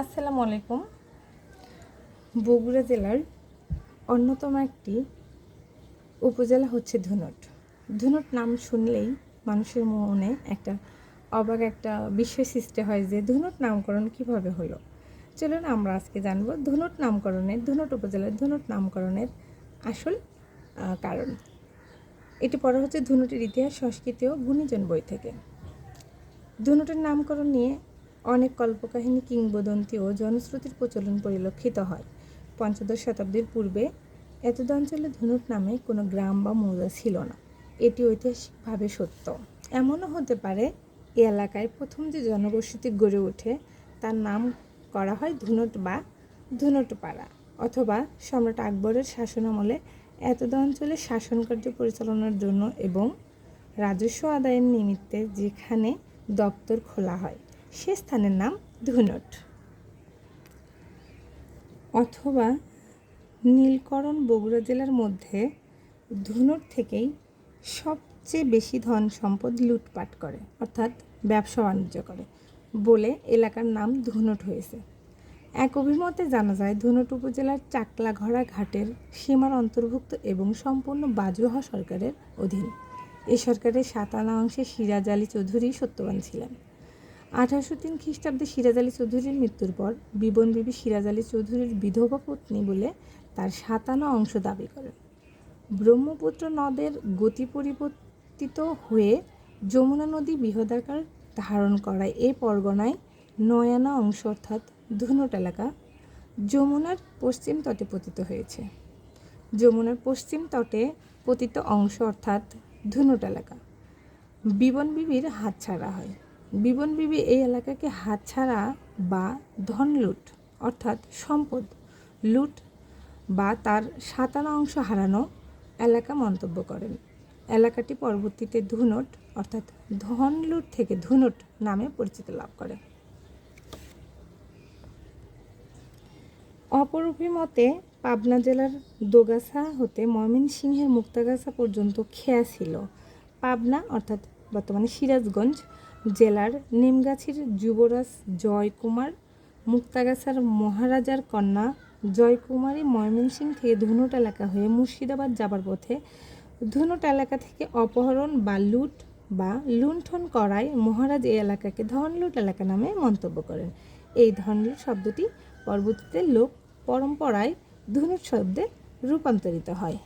আসসালামু আলাইকুম। বগুড়া জেলার অন্যতম একটি উপজেলা হচ্ছে ধুনট। ধুনট নাম শুনলেই মানুষের মনে একটা অবাক একটা বিস্ময় সৃষ্টি হয় যে ধুনট নামকরণ কীভাবে হলো? চলুন আমরা আজকে জানব ধুনট নামকরণের, ধুনট উপজেলার ধুনট নামকরণের আসল কারণ। এটি পড়া হচ্ছে ধুনটের ইতিহাস, সংস্কৃতি ও গুণীজন বই থেকে। ধনুটের নামকরণ নিয়ে অনেক কল্পকাহিনী কিংবদন্তি ও জনশ্রুতির প্রচলন পরিলক্ষিত হয়। পঞ্চদশ শতাব্দীর পূর্বে এতদ অঞ্চলে ধনুট নামে কোনো গ্রাম বা মৌজা ছিল না। এটি ঐতিহাসিকভাবে সত্য। এমনও হতে পারে, এ এলাকায় প্রথম যে জনবসতি গড়ে ওঠে, তার নাম করা হয় ধুনট বা ধুনটপাড়া অথবা সম্রাট আকবরের শাসনামলে এতদ অঞ্চলে শাসনকার্য পরিচালনার জন্য এবং রাজস্ব আদায়ের নিমিত্তে যেখানে দপ্তর খোলা হয়। সে স্থানের নাম ধুনট। অথবা নীলকরণ বগুড়া জেলার মধ্যে ধুনট থেকেই সবচেয়ে বেশি ধন সম্পদ লুটপাট করে, অর্থাৎ ব্যবসা বাণিজ্য করে বলে এলাকার নাম ধুনট হয়েছে। এক অভিমতে জানা যায়, ধুনট উপজেলার চাকলাঘড়া ঘাটের সীমার অন্তর্ভুক্ত এবং সম্পূর্ণ বাজুহা সরকারের অধীন। এই সরকারের সাতানা অংশে সিরাজ আলী চৌধুরী সত্যবান ছিলেন। আঠারোশো তিন খ্রিস্টাব্দে সিরাজ আলী চৌধুরীর মৃত্যুর পর বিবন বিবি সিরাজ আলী চৌধুরীর বিধবা পত্নী বলে তার সাতানা অংশ দাবি করেন। ব্রহ্মপুত্র নদের গতি পরিবর্তিত হয়ে যমুনা নদী বৃহদাকার ধারণ করায় এই পরগনায় নয়ানা অংশ অর্থাৎ ধুনট এলাকা যমুনার পশ্চিম তটে পতিত হয়েছে। যমুনার পশ্চিম তটে পতিত অংশ অর্থাৎ ধুনট এলাকা। বিবন বিবির হাত ছাড়া হয়। বিবন বিবি এই এলাকাকে হাতছাড়া বা ধন লুট অর্থাৎ সম্পদ লুট বা তার সাতানা অংশ হারানো এলাকা মন্তব্য করেন। এলাকাটি পরবর্তীতে ধুনট, অর্থাৎ ধন লুট থেকে ধুনট নামে পরিচিতি লাভ করে। অপরূপী মতে, পাবনা জেলার দোগাছা হতে ময়মনসিংহের মুক্তাগাছা পর্যন্ত খেয়া ছিল। পাবনা, অর্থাৎ বর্তমানে সিরাজগঞ্জ জেলার নিমগাছির যুবরাজ জয়কুমার, মুক্তাগাছার মহারাজার কন্যা জয়কুমারী ময়মনসিংহ থেকে ধুনট এলাকা হয়ে মুর্শিদাবাদ যাবার পথে ধুনট এলাকা থেকে অপহরণ বা লুট বা লুণ্ঠন করায় মহারাজ এই এলাকাকে ধনলুট এলাকা নামে মন্তব্য করেন। এই ধনলুট শব্দটি পরবর্তীতে লোক পরম্পরায় ধনুট শব্দে রূপান্তরিত হয়।